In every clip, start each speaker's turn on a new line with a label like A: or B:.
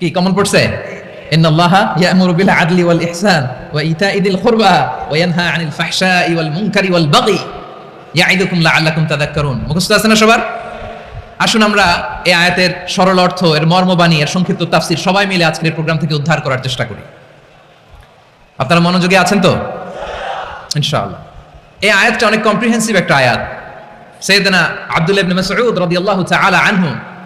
A: কি কমন পড়ছে إن الله يأمر بالعدل والإحسان وإيتاء ذي القربى وينهى عن الفحشاء والمنكر والبغي يعظكم لعلكم تذكرون মুখস্থ আছে না সবার আসুন আমরা এই আয়াতের সরল অর্থ এর মর্মবাণী এর সংক্ষিপ্ত তাফসির সবাই মিলে আজকের প্রোগ্রাম থেকে উদ্ধার করার চেষ্টা করি আপনারা মনোযোগী আছেন তো ইনশাআল্লাহ এই আয়াতটা অনেক কম্প্রিহেন্সিভ একটা আয়াত সৈয়দনা আব্দুল ইবনে মাসউদ রাদিয়াল্লাহু তাআলা আনহু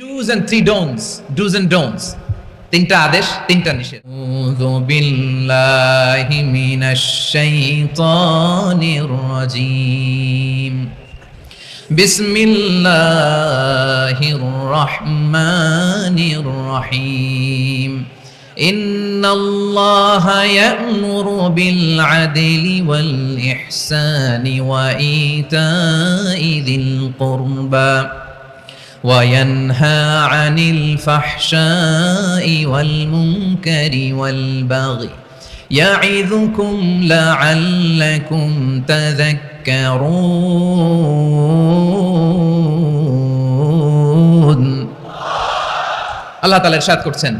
A: dos and three don'ts dos and don'ts তিনটা আদেশ তিনটা নিষেধ আউযু বিল্লাহি মিনাশ শাইতানির রাজিম بسم الله الرحمن الرحيم إن الله يأمر بالعدل والإحسان وإيتاء ذي القربى وينهى عن الفحشاء والمنكر والبغي يعظكم لعلكم تذكرون আল্লাহ তাআলা ইরশাদ করছেন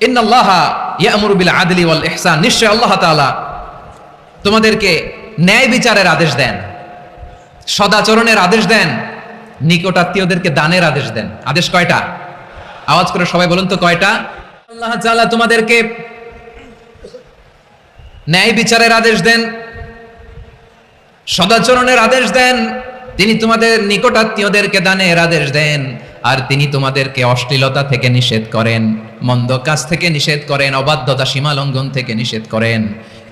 A: ইন্নাল্লাহা ইয়ামুরু বিল আদলি ওয়াল ইহসান নিশ্চয় আল্লাহ তাআলা তোমাদেরকে ন্যায় বিচারের আদেশ দেন সদাচরণের আদেশ দেন নিকটাত্মীয়দেরকে দানের আদেশ দেন। আদেশ কয়টা? আওয়াজ করে সবাই বলুন তো কয়টা? আল্লাহ তাআলা তোমাদেরকে ন্যায় বিচারের আদেশ দেন, সদাচরণের আদেশ দেন, তিনি তোমাদের নিকটাত্মীয়দেরকে দানের আদেশ দেন, আর তিনি তোমাদেরকে অশ্লীলতা থেকে নিষেধ করেন, মন্দ কাজ থেকে নিষেধ করেন, অবাধ্যতা সীমা লঙ্ঘন থেকে নিষেধ করেন।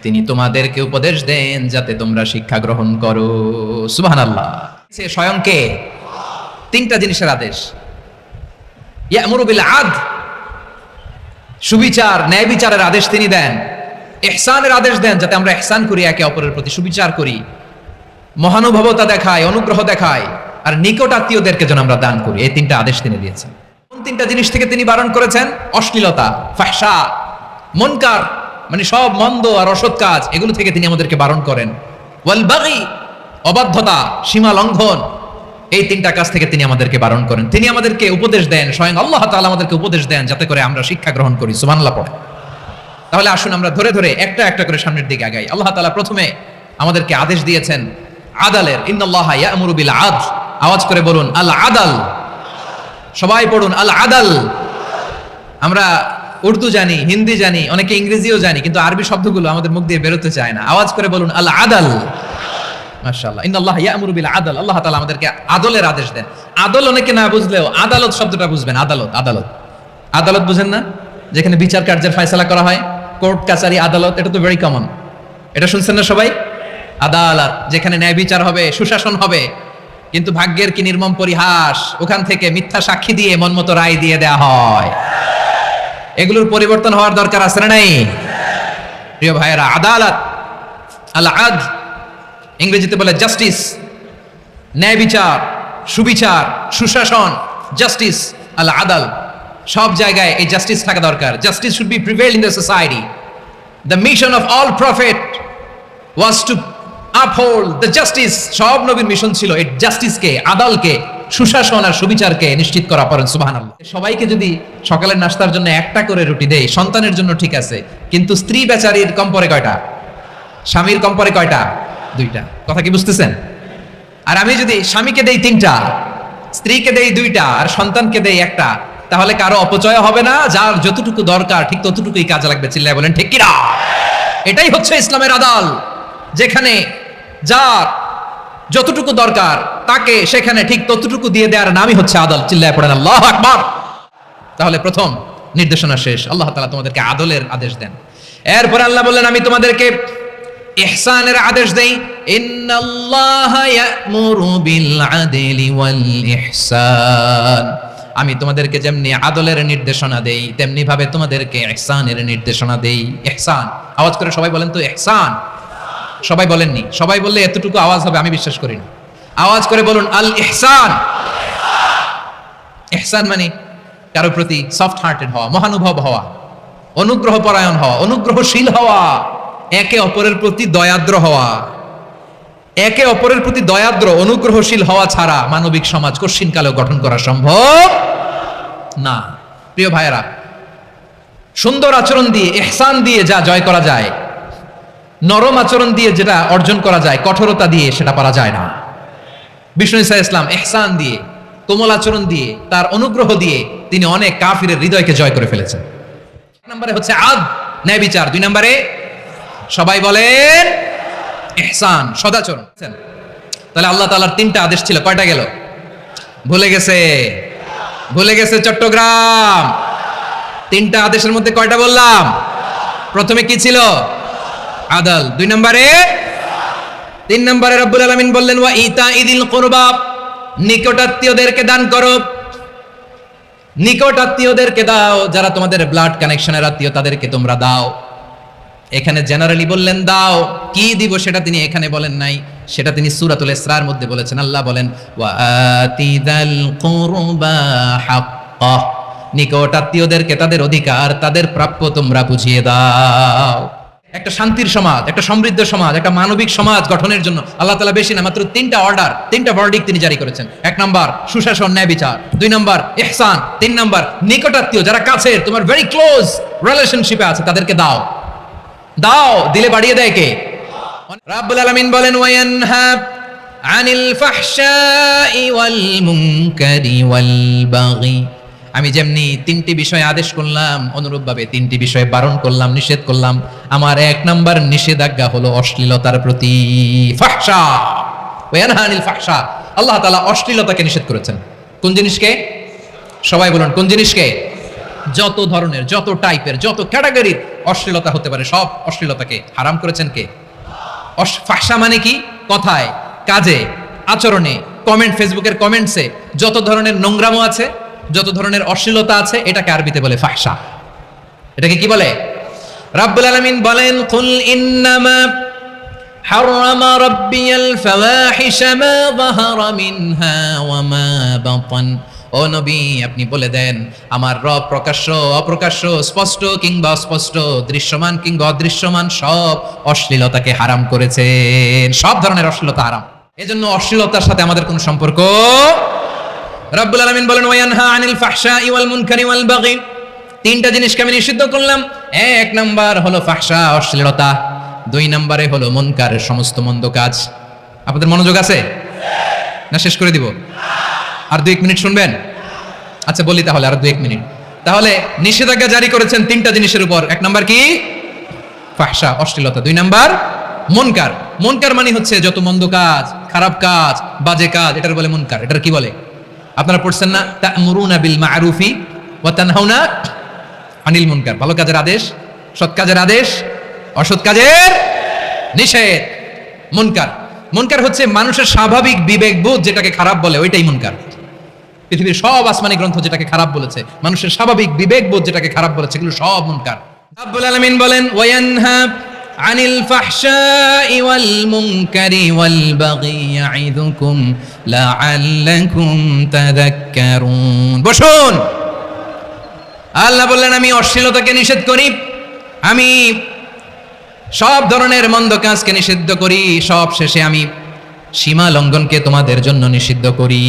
A: তিনি তোমাদেরকে উপদেশ দেন যাতে তোমরা শিক্ষা গ্রহণ করো। সুবহান আল্লাহ সে স্বয়ংকে তিনটা জিনিসের আদেশ। ইয়ামুরু বিল আদ। সুবিচার, ন্যায় বিচারের আদেশ তিনি দেন। এহসানের আদেশ দেন যাতে আমরা এহসান করি, একে অপরের প্রতি সুবিচার করি। মহানুভবতা দেখায়, অনুগ্রহ দেখায়, আর নিকট আত্মীয়দেরকে যেন আমরা দান করি। এই তিনটা আদেশ তিনি দিয়েছেন। কোন তিনটা জিনিস থেকে তিনি বারণ করেছেন? অশ্লীলতা ফাহসা মনকার মানে সব মন্দ আর অসৎ কাজ, এগুলো থেকে তিনি আমাদেরকে বারণ করেন। ওয়াল বাগি, অবাধ্যতা, সীমা লঙ্ঘন এই তিনটা কাজ থেকে তিনি আমাদেরকে বারণ করেন। তিনি আমাদেরকে উপদেশ দেন, স্বয়ং আল্লাহ তাআলা আমাদেরকে উপদেশ দেন যাতে করে আমরা শিক্ষা গ্রহণ করি। সুবহানাল্লাহ পড়ে। তাহলে আসুন আমরা ধরে ধরে একটা একটা করে সামনের দিকে আগাই। আল্লাহ তাআলা প্রথমে আমাদেরকে আদেশ দিয়েছেন, আদালের, ইন্নাল্লাহ আদ আওয়াজ করে বলুন, আল আদাল। সবাই পড়ুন, আল আদাল। আমরা উর্দু জানি, হিন্দি জানি, অনেকে ইংরেজিও জানি, কিন্তু আরবি শব্দগুলো আমাদের মুখ দিয়ে বেরোতে চায় না। আওয়াজ করে বলুন, আল আদাল। মাশাআল্লাহ। ইন্নাল্লাহ ইয়ামুরু বিল আদাল। আল্লাহ তাআলা আমাদেরকে আদলের আদেশ দেন। আদল অনেকে না বুঝলেও আদালত শব্দটা বুঝবেন, আদালত আদালত। আদালত বুঝেন না? যেখানে বিচার কার্যের ফয়সালা করা হয়, কোর্ট কাচারি আদালত, এটা তো ভেরি কমন এটা শুনছেন না সবাই? আদালত, যেখানে ন্যায় বিচার হবে, সুশাসন হবে, কিন্তু ভাগ্যের কি নির্মম পরিহাস, ওখান থেকে মিথ্যা সাক্ষী দিয়ে মনমতো রায় দিয়ে দেয়া হয়। এগুলোর পরিবর্তন হওয়ার দরকার আছে না নাই? প্রিয় ভাইয়েরা, আদালত আল আদ ইংরেজিতে বলে জাস্টিস ন্যায় বিচার, সুবিচার, সুশাসন জাস্টিস আল আদাল। সব জায়গায় এই জাস্টিস থাকা দরকার। Justice should be prevail in the society the mission of all prophet was to uphold the justice সব নবীর মিশন ছিল এই জাস্টিসকে আদালকে, সুশাসন আর সুবিচারকে নিশ্চিত করা পারেন সুবাহান সবাইকে যদি সকালের নাস্তার জন্য একটা করে রুটি দেয়, সন্তানের জন্য ঠিক আছে। কিন্তু স্ত্রী বেচারির কম্পরে কয়টা? স্বামীর কম্পরে কয়টা? দুইটা। কথা কি বুঝতেছেন? আর আমি যদি স্বামীকে দেই তিনটা, স্ত্রীকে দেই দুইটা, আর সন্তানকে দেই একটা, তাহলে কারও অপচয় হবে না, যার যতটুকু দরকার, ঠিক ততটুকুই কাজে লাগবে, চিল্লায় বলেন, ঠিক কিনা? এটাই হচ্ছে ইসলামের আদাল, যেখানে যার যতটুকু দরকার, তাকে সেখানে ঠিক ততটুকু দিয়ে দেওয়ার নামই হচ্ছে আদল, চিল্লায় পড়েন, আল্লাহ আকবার। তাহলে প্রথম নির্দেশনা শেষ, আল্লাহ তাআলা তোমাদেরকে আদলের আদেশ দেন। এরপরে আল্লাহ বললেন, আমি তোমাদেরকে ইহসানের আদেশ দেই আমি তোমাদেরকে যেমনি আদলের নির্দেশনা দেই তেমনি ভাবে তোমাদেরকে এহসানের নির্দেশনা দেই। এহসান আওয়াজ করে সবাই বলেন তো এহসান সবাই বলেননি, সবাই বললে এতটুকু আওয়াজ হবে, আমি বিশ্বাস করি না। আওয়াজ করে বলুন আল ইহসান এহসান মানে কারও প্রতি সফট হার্টেড হওয়া, মহানুভব হওয়া অনুগ্রহ পরায়ণ হওয়া, অনুগ্রহশীল হওয়া। একে অপরের প্রতি দয়াদ্র হওয়া। একে অপরের প্রতি দয়াদ্র, অনুগ্রহশীল হওয়া ছাড়া মানবিক সমাজ কশিনকালেও গঠন করা সম্ভব না। প্রিয় ভাইয়েরা, সুন্দর আচরণ দিয়ে এহসান দিয়ে যা জয় করা যায়, নরম আচরণ দিয়ে যেটা অর্জন করা যায়, কঠোরতা দিয়ে সেটা পারা যায় না। বিষ্ণু ইসা ইসলাম এহসান দিয়ে, কোমল আচরণ দিয়ে, তার অনুগ্রহ দিয়ে তিনি অনেক কাফিরের হৃদয়কে জয় করে ফেলেছেন। এক নম্বরে হচ্ছে আদ ন্যায় বিচার দুই নম্বরে সবাই বলেন এহসান সদাচরণ। তাহলে আল্লাহ তালার তিনটা আদেশ ছিল, কয়টা গেল? ভুলে গেছে ভুলে গেছে চট্টগ্রাম। তিনটা আদেশের মধ্যে কয়টা বললাম? প্রথমে কি ছিল? আদাল। দুই নম্বরে? তিন নম্বরে রব্বুল আলামিন বললেন, ওয়া ইতা ইদিল কুরবা নিকটাত্মীয়দেরকে দান করো। নিকট আত্মীয়দেরকে দাও, যারা তোমাদের ব্লাড কানেকশনের আত্মীয়, তাদেরকে তোমরা দাও। এখানে জেনারেলি বললেন, দাও, কি দিব সেটা তিনি এখানে বলেন নাই। সেটা তিনি সূরাতুল ইসরার মধ্যে বলেছেন। আল্লাহ বলেন নিকট আত্মীয়দেরকে তাদের অধিকার, তাদের প্রাপ্য তোমরা বুঝিয়ে দাও। একটা শান্তির সমাজ, একটা সমৃদ্ধ সমাজ, একটা মানবিক সমাজ গঠনের জন্য আল্লাহ তালা বেশি না, মাত্র তিনটা অর্ডার তিনটা ভার্ডিক তিনি জারি করেছেন। এক নম্বর, সুশাসন, ন্যায় বিচার। দুই নম্বর, ইহসান। তিন নম্বর নিকটাত্মীয় যারা কাছের, তোমার ভেরি ক্লোজ রিলেশনশিপে আছে, তাদেরকে দাও। দাও, দিলে বাড়িয়ে দেয় কে? রাব্বুল আলামিন বলেন ওয়ায়ানহা আনিল ফাহশাই ওয়াল মুনকারি ওয়াল বাগি। আমি যেমনি তিনটি বিষয় আদেশ করলাম, অনুরূপভাবে তিনটি বিষয় বারণ করলাম, নিষেধ করলাম, আমার এক নাম্বার নিষেধাজ্ঞা হলো অশ্লীলতার প্রতি ফাহশা। ওয়ায়ানহা আনিল ফাহশা। আল্লাহ তাআলা অশ্লীলতাকে নিষেধ করেছেন। কোন জিনিসকে? সবাই বলুন, কোন জিনিসকে? যত ধরনের যত টাইপের যত ক্যাটাগরির অশ্লীলতা হতে পারে সব অশ্লীলতাকে হারাম করেছেন কে অস- ফাহশা মানে কি কথায় কাজে আচরণে কমেন্ট ফেসবুকের কমেন্টসে যত ধরনের নোংরামো আছে যত ধরনের অশ্লীলতা আছে এটাকে আরবিতে বলে ফাহশা এটাকে কি বলে রাব্বুল আলামিন বলেন কুল ইন্নামা حرم ربي الفواحش ما ظهر منها وما بطن ও নবী, আপনি বলে দেন, আমার রব প্রকাশ্য, অপ্রকাশ্য, স্পষ্ট কিংবা অস্পষ্ট, দৃশ্যমান কিংবা অদৃশ্যমান, সব অশ্লীলতাকে হারাম করেছেন। সব ধরনের অশ্লীলতা হারাম। এজন্য অশ্লীলতার সাথে আমাদের কোনো সম্পর্ক রব্বুল আলামিন বলেন, ওয়ানহা আনিল ফাহশাই ওয়াল মুনকারি ওয়াল বাগি। তিনটা জিনিসকে আমি নিষিদ্ধ করলাম। এক নাম্বার হলো ফাহশা, অশ্লীলতা। দুই নম্বরে হলো মনকারের সমস্ত মন্দ কাজ। আপনাদের মনোযোগ আছে? না, শেষ করে দিব। আর দু এক মিনিট শুনবেন? আচ্ছা বলি তাহলে আর দু এক মিনিট। তাহলে নিষেধাজ্ঞা জারি করেছেন তিনটা জিনিসের উপর। এক নাম্বার কি? ফাহশা অশ্লীলতা। দুই নাম্বার, মনকার। মনকার মানে হচ্ছে যত মন্দ কাজ, খারাপ কাজ, বাজে কাজ, এটার বলে মনকার। এটার কি বলে? আপনারা পড়ছেন না? তা'মুরুনা বিল মা'রুফি ওয়া তানহাউনা আনিল মুনকার। ভালো কাজের আদেশ, সৎ কাজের আদেশ, অসৎ কাজের নিষেধ। মুনকার। মুনকার হচ্ছে মানুষের স্বাভাবিক বিবেকবোধ যেটাকে খারাপ বলে, ওইটাই মুনকার। পৃথিবীর সব আসমানি গ্রন্থ যেটাকে খারাপ বলেছে, মানুষের স্বাভাবিক বিবেকবোধ যেটাকে খারাপ বলেছে, এগুলো সব মুনকার। রাব্বুল আলামিন বলেন, ওয়ায়ানহা আনিল মুনকারি ওয়াল বাগি ইয়াইদুকুম লাআল্লাকুম তাযাক্কারুন। বসুন। আল্লাহ বললেন, আমি অশ্লীলতাকে নিষেধ করি, আমি সব ধরনের মন্দ কাজকে নিষিদ্ধ করি, সব শেষে আমি সীমা লঙ্ঘনকে তোমাদের জন্য নিষিদ্ধ করি।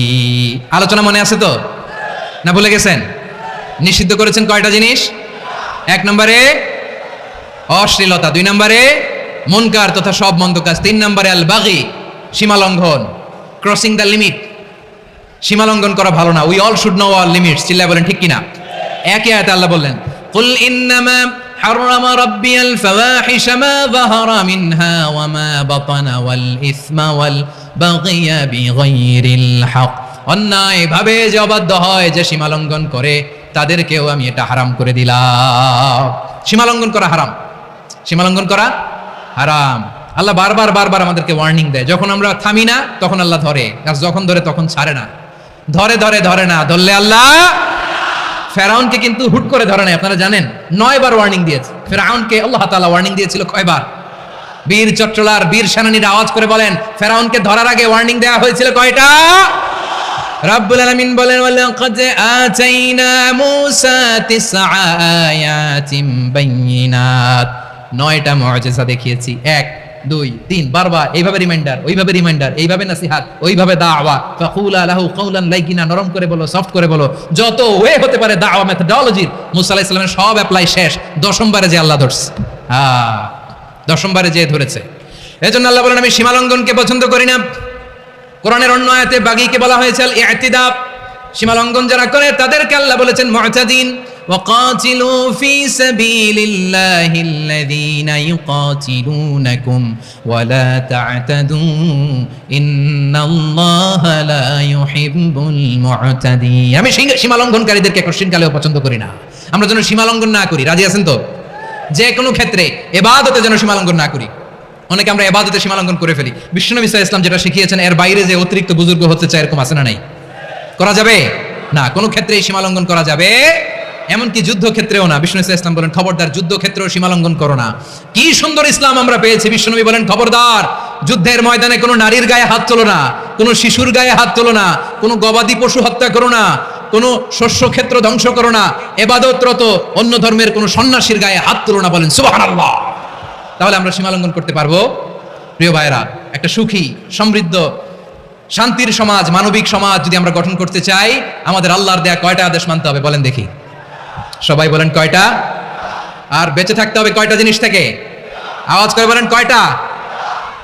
A: আলোচনা মনে আছে তো? না ভুলে গেছেন? নিষিদ্ধ করেছেন কয়টা জিনিস? এক নম্বরে অশ্লীলতা, দুই নম্বরে মনকার তথা সব মন্দ কাজ, তিন নম্বরে আল বাগি সীমা লঙ্ঘন ক্রসিং দ্য লিমিট সীমা লঙ্ঘন করা ভালো না। We all should know all limits চিল্লায় বলেন ঠিক কিনা? একই আয়াতে আল্লাহ বললেন, কুল ইন্নামা حرم ربي الفواحش ما ظهر منها وما بطن والإثم والبغي بغير الحق অন্যায় ভাবে যে অবাধ্য হয় যে সীমা লঙ্ঘন করে তাদেরকেও আমি এটা হারাম করে দিলাম সীমা লঙ্ঘন করা হারাম সীমা লঙ্ঘন করা হারাম আল্লাহ বারবার বারবার আমাদেরকে ওয়ার্নিং দেয় যখন আমরা থামি না তখন আল্লাহ ধরে আর যখন ধরে তখন ছাড়ে না ধরে ধরে ধরে না ধরলে আল্লাহ ফেরাউনকে কিন্তু হুট করে ধরে নাই, আপনারা জানেন। নয় বার ওয়ার্নিং দিয়েছে। ফেরাউনকে আল্লাহ তাআলা ওয়ার্নিং দিয়েছিল কয়বার? বীর চট্টলার, বীর সেনানীরা আওয়াজ করে বলেন, ফেরাউনকে ধরার আগে ওয়ার্নিং দেওয়া হয়েছিল কয়টা? রাব্বুল আলামিন বলেন, ওয়ালাকাদ আতাইনা মূসা তিসআ আয়াতিন বাইয়িনাত নয়টা মুআজিজা দেখিয়েছি। এক দুই, তিন, বারবার, এইভাবে রিমাইন্ডার ওইভাবে রিমাইন্ডার এইভাবে নাসিহাত ওইভাবে দাওয়া। ফাকুলা লাহু কাউলান লাইকিনা নরম করে বলো সফট করে বলো। যত ওয়ে হতে পারে দাওয়া মেথডোলজির মুসা আলাইহিস সব অ্যাপ্লাই শেষ। দশমবারে যে আল্লাহ ধরছে। হ্যাঁ দশমবারে যে ধরেছে। এজন্য আল্লাহ বলেন, আমি সীমালঙ্ঘনকে পছন্দ করি না। কোরআনের অন্য আয়াতে বাগিকে বলা হয়েছে আল ইতিদাব সীমা লঙ্ঘন যারা করে, তাদেরকে আল্লাহ বলেছেন মুতাদিন। وقاتلوا في سبيل الله الذين يقاتلونكم ولا تعتدوا ان الله لا يحب المعتدين. আমি সীমা লঙ্ঘনকারীদেরকে কালেও পছন্দ করি না। আমরা যেন সীমা লঙ্ঘন না করি। রাজি আছেন তো? যে কোনো ক্ষেত্রে এবাদতে যেন সীমা লঙ্ঘন না করি। অনেকে আমরা এবাদতে সীমা লঙ্ঘন করে ফেলি। বিশ্বনবী সাহা ইসলাম যেটা শিখিয়েছেন, এর বাইরে যে অতিরিক্ত বুজুর্গ হতে চায় এরকম আছে না নাই? করা যাবে? না, কোনো ক্ষেত্রে সীমা লঙ্ঘন করা যাবে এমনকি যুদ্ধক্ষেত্রেও না। বিষ্ণু ইসলাম বলেন, খবরদার যুদ্ধ ক্ষেত্রেও সীমালঙ্ঘন করো না। কি সুন্দর ইসলাম আমরা পেয়েছি বিশ্বনবী বলেন, খবরদার, যুদ্ধের ময়দানে কোনো নারীর গায়ে হাত তোলো না, কোনো শিশুর গায়ে হাত তোলো না, কোনো গবাদি পশু হত্যা করো না, কোনো শস্য ক্ষেত্র ধ্বংস করো না, এবাদতরত অন্য ধর্মের কোনো সন্ন্যাসীর গায়ে হাত তোলো না বলেন। সুবহানাল্লাহ। তাহলে আমরা সীমালঙ্ঘন করতে পারব? প্রিয় ভাইরা একটা সুখী, সমৃদ্ধ, শান্তির সমাজ, মানবিক সমাজ যদি আমরা গঠন করতে চাই, আমাদের আল্লাহর দেয়া কয়টা আদেশ মানতে হবে বলেন দেখি। সবাই বলেন কয়টা? আর বেঁচে থাকতে হবে কয়টা জিনিস থেকে? আওয়াজ করে বলেন কয়টা?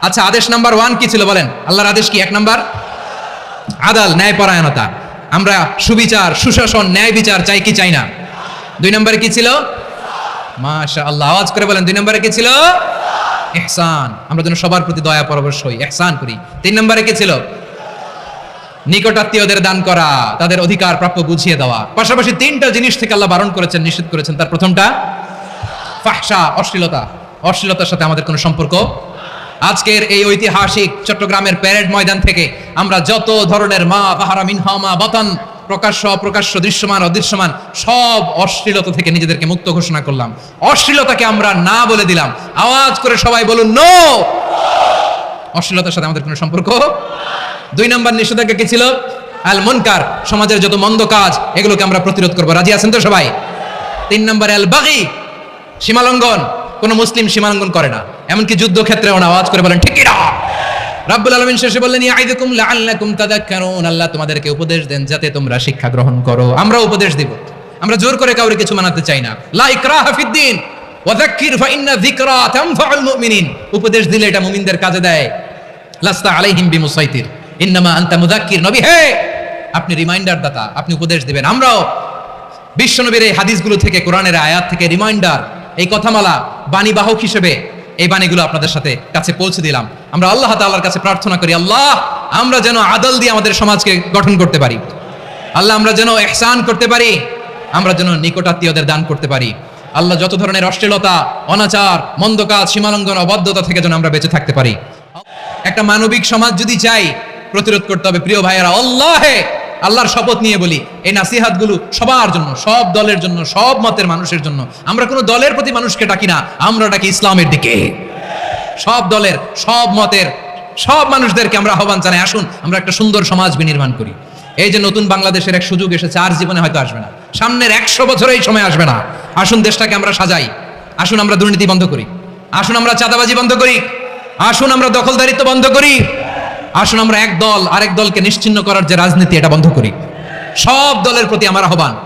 A: আচ্ছা আদেশ নাম্বার ওয়ান কি ছিল বলেন? আল্লাহর আদেশ কি? এক নাম্বার? আদাল, ন্যায়পরায়ণতা। আমরা সুবিচার, সুশাসন, ন্যায় বিচার চাই কি চাই না? দুই নম্বরে কি ছিল? মাশা আল্লাহ আওয়াজ করে বলেন, দুই নম্বরে কি ছিল? ইহসান। আমরা যেন সবার প্রতি দয়া পরবশ হই। ইহসান করি। তিন নম্বরে কি ছিল? নিকটাত্মীয়দের দান করা, তাদের অধিকার প্রাপ্য বুঝিয়ে দেওয়া। পাশাপাশি তিনটা জিনিস থেকে আল্লাহ বারণ করেছেন, নিষেধ করেছেন। তার প্রথমটা, ফাহসা, অশ্লীলতা। অশ্লীলতার সাথে আমাদের কোনো সম্পর্ক আজকের এই ঐতিহাসিক চট্টগ্রামের প্যারেড ময়দান থেকে আমরা যত ধরনের মা বাহারা মিনহা মা বতন প্রকাশ্য অপ্রকাশ্য, দৃশ্যমান, অদৃশ্যমান, সব অশ্লীলতা থেকে নিজেদেরকে মুক্ত ঘোষণা করলাম। অশ্লীলতাকে আমরা না বলে দিলাম। আওয়াজ করে সবাই বলুন নো অশ্লীলতার সাথে আমাদের কোনো সম্পর্ক দুই নম্বর নিষেধাজ্ঞা কি ছিল? আল মুনকার, সমাজের যত মন্দ কাজ, এগুলোকে আমরা প্রতিরোধ করব। রাজি আছেন তো সবাই? তিন নম্বর, আল বাগি, সীমালঙ্ঘন। কোন মুসলিম সীমালঙ্ঘন করে না। এমনকি যুদ্ধ ক্ষেত্রেও না, আওয়াজ করে বলেন, ঠিক না রাব্বুল আলামিন শেষে বললেন ইয়াইদুকুম লাআল্লাকুম তাযাক্কারুন আল্লাহ তোমাদেরকে উপদেশ দেন যাতে তোমরা শিক্ষা গ্রহণ করো। আমরা উপদেশ দিব। আমরা জোর করে কাউকে কিছু মানাতে চাই না। লা ইকরাহা ফিদ্দিন ওয়াযাক্কির ফাইন্না যিকরা তানফাউল মুমিনিন। উপদেশ দিলে এটা মুমিনদের কাজে দেয়। লাস্তা আলাইহিম বিমুসাইতির। ইন্নামা আনতা মুযাক্কির নবী। হে! আপনি রিমাইন্ডার দাতা, আপনি উপদেশ দিবেন। আমরাও বিশ্বনবীর এই হাদিসগুলো থেকে, কোরআনের আয়াত থেকে রিমাইন্ডার এই কথামালা বাণী বাহক হিসেবে এই বাণীগুলো আপনাদের সাথে কাছে পৌঁছে দিলাম। আমরা আল্লাহ তাআলার কাছে প্রার্থনা করি, আল্লাহ, আমরা যেন আদল দিয়ে আমাদের সমাজকে গঠন করতে পারি। আল্লাহ, আমরা যেন এহসান করতে পারি, আমরা যেন নিকটাত্মীয়দের দান করতে পারি। আল্লাহ, যত ধরনের অশ্লীলতা, অনাচার, মন্দ কাজ, সীমালঙ্ঘন, অবাধ্যতা থেকে যেন আমরা বেঁচে থাকতে পারি। একটা মানবিক সমাজ যদি চাই প্রতিরোধ করতে হবে। প্রিয় ভাইয়েরা, আল্লাহে আল্লাহর শপথ নিয়ে বলি, এই নাসিহাতগুলো সবার জন্য, সব দলের জন্য, সব মতের মানুষের জন্য। আমরা কোনো দলের প্রতি মানুষকে ডাকি না, আমরা ডাকি ইসলামের দিকে। সব দলের, সব মতের, সব মানুষদেরকে আমরা আহ্বান জানাই, আসুন, আমরা একটা সুন্দর সমাজ বিনির্মাণ করি। এই যে নতুন বাংলাদেশের এক সুযোগ এসেছে, আর জীবনে হয়তো আসবে না। সামনের একশো বছর এই সময় আসবে না। আসুন, দেশটাকে আমরা সাজাই। আসুন, আমরা দুর্নীতি বন্ধ করি। আসুন, আমরা চাঁদাবাজি বন্ধ করি। আসুন, আমরা দখলদারিত্ব বন্ধ করি। আসুন আমরা এক দল, আরেক দলকে নিশ্চিন্ন করার যে রাজনীতি, এটা বন্ধ করি। সব দলের প্রতি আমার আহ্বান।